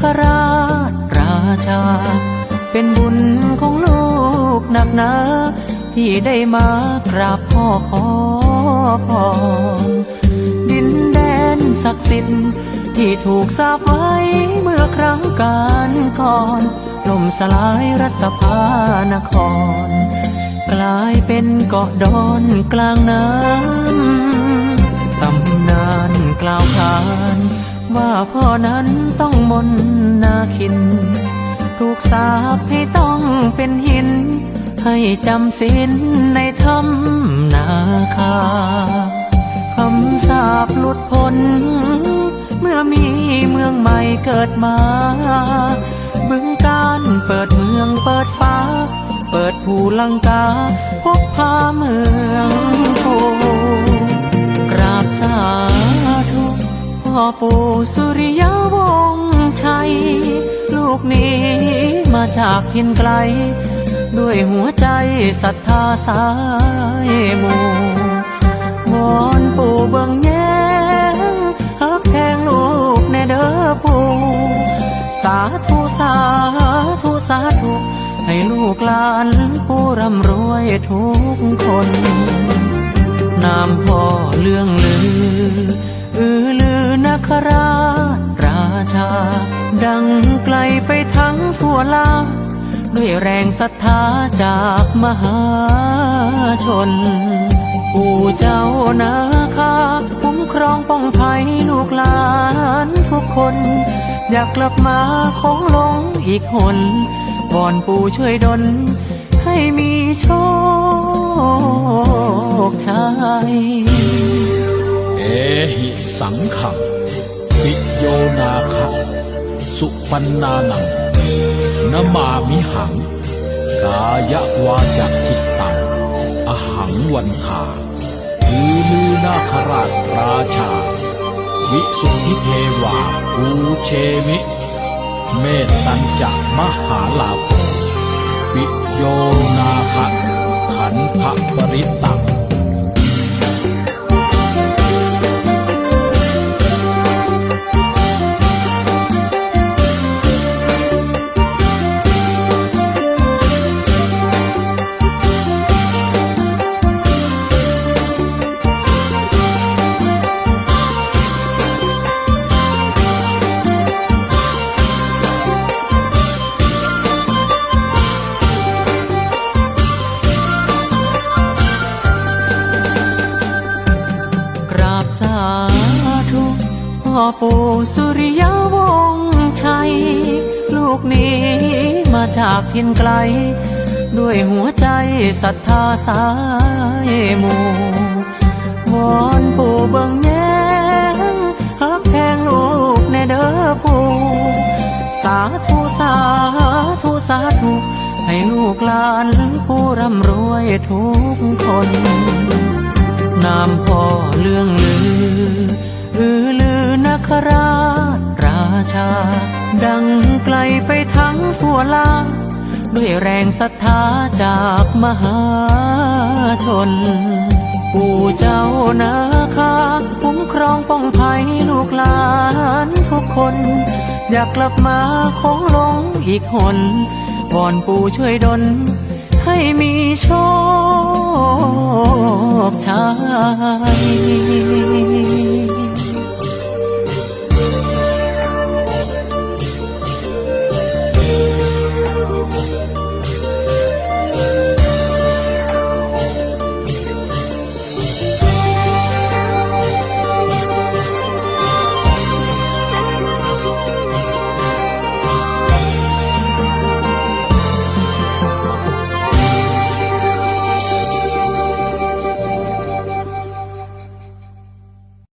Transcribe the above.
คราชราชา เป็นบุญของลูกหนักหนาที่ได้มากราบพ่อขอพรดินแดนศักดิ์สิทธิ์ที่ถูกสาปไว้เมื่อครั้งการก่อนล่มสลายรัตภานคร กลายเป็นเกาะดอนกลางน้ำตำนานกล่าวขาน ว่าพ่อนั้นต้องมนนาคิน ถูกสาปให้ต้องเป็นหิน ให้จำศีลในถ้ำนาคาคำสาปหลุดพ้น เมื่อมีเมืองใหม่เกิดมา บึงการเปิดเมืองเปิดฟ้า เปิดภูลังกา พกพาเมืองโพกราบสา ปู่สุริยวงศ์ชัย ลูกนี้มาจากทินไกล ด้วยหัวใจศรัทธาสายมูวอนปู่เบิ่งแย้งฮักแทงลูกแน่เด้อปู่สาธุสาธุสาธุ ให้ลูกหลานผู้ร่ำรวยทุกคน นามพ่อเรื่องลือ อือลือ คราชราชา ดังไกลไปทั้งทั่วลาด้วยแรงศรัทธาจากมหาชน ปู่เจ้านาคาคุ้มครองป้องภัยลูกหลานทุกคน อยากกลับมาคงลงอีกหนวอนปู่ช่วยดลให้มีโชคชัยเอหิสังขัง ปิโยนาคะสุปันนานังนมามิหัง กายวาจจิตตัง อหังวันทาอือลือนาคราชราชา วิสุทธิเทวาปูเชมิเมตตัญจะมหาลาภปิโยนาคะขันธปริตัง ปู่สุริยวงชัย ลูกนี้มาจากทินไกล ด้วยหัวใจศรัทธาสายมูวอนปู่เบิ่งแย้งฮักแพงลูกแน่เด้อปู่สาธุสาธุสาธุให้ลูกหลานผู้ร่ำรวยทุกคน นามพ่อเรื่องลือ อือลือ คราชราชา ดังไกลไปทั้งทั่วลาด้วยแรงศรัทธาจากมหาชน ปู่เจ้านาคาคุ้มครองป้องภัยลูกหลานทุกคน อยากกลับมาคงลงอีกหนวอนปู่ช่วยดลให้มีโชคชัย